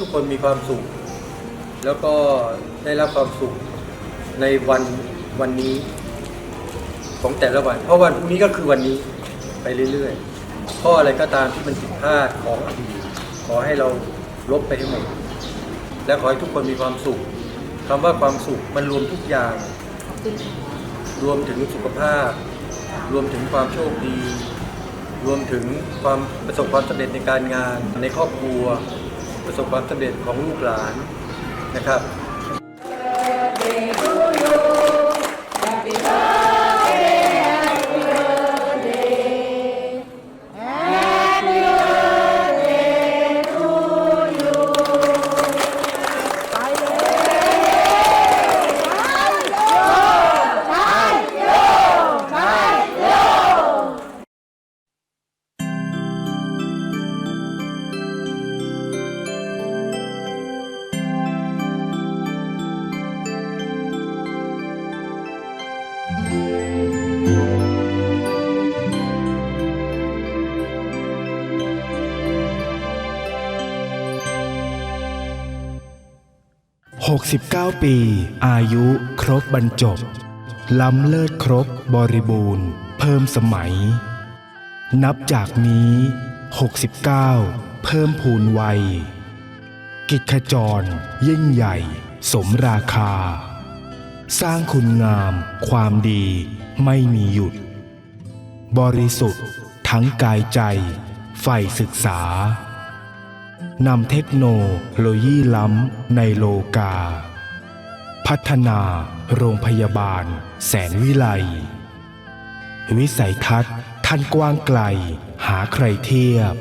ทุกความสุข แล้วก็ได้รับความสุขในวันวันนี้ของแต่ละวัน เพราะวันพรุ่งนี้ก็คือวันนี้ไปเรื่อยๆข้ออะไรก็ตามที่มันผิดพลาดของอดีตขอให้เราลบไปให้หมด และขอให้ทุกคนมีความสุขคำว่าความสุขมันรวมทุกอย่าง รวมถึงสุขภาพ รวมถึงความโชคดี รวมถึงความประสบความสำเร็จในการงานในครอบครัว ประสบความสำเร็จของลูกหลานนะครับ 69 ปี อายุครบบรรจบ ล้ำเลิศครบบริบูรณ์ เพิ่มสมัย นับจากนี้ 69 เพิ่มพูนวัย กิจขจร ยิ่งใหญ่ สมราคา สร้างคุณงาม ความดีไม่มีหยุด บริสุทธิ์ทั้งกายใจใฝ่ศึกษา นำเทคโนโลยีล้ำในโลกา พัฒนาโรงพยาบาล แสนวิไล วิสัยทัศน์ท่านกว้างไกล หาใครเทียบ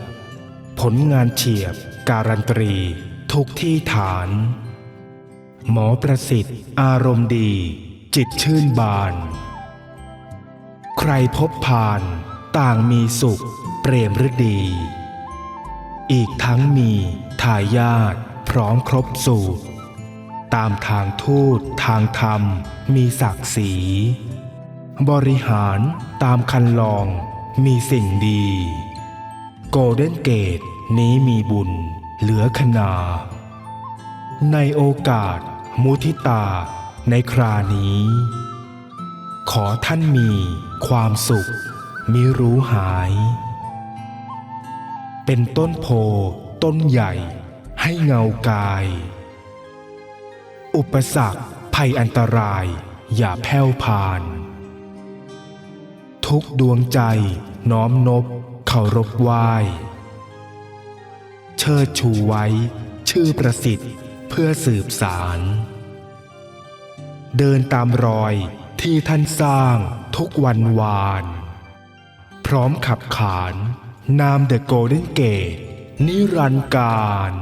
ผลงานเฉียบ การันตรี ทุกที่ฐาน หมอประสิทธิ์ อารมณ์ดี จิตชื่นบาน ใครพบผ่าน ต่างมีสุข เปรมฤดี อีกทั้งมีทายาทพร้อมครบสูตร ตามทางทูตทางธรรมมีศักดิ์ศรีบริหารตามคันลองมีสิ่งดี โกลเด้นเกตนี้มีบุญเหลือขนา ในโอกาสมุทิตาในครานี้ ขอท่านมีความสุขมิรู้หาย เป็นต้นโพต้นใหญ่ ให้เงากาย อุปสรรคภัยอันตราย อย่าแผ่วพาน ทุกดวงใจน้อมนบเคารพไหว้เชิดชูไว้ ชื่อประสิทธิ์เพื่อสืบสาร เดินตามรอยที่ท่านสร้างทุกวันวาน พร้อมขับขาน นามเดอะโกลเด้นเกตนิรันดร์การ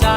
cha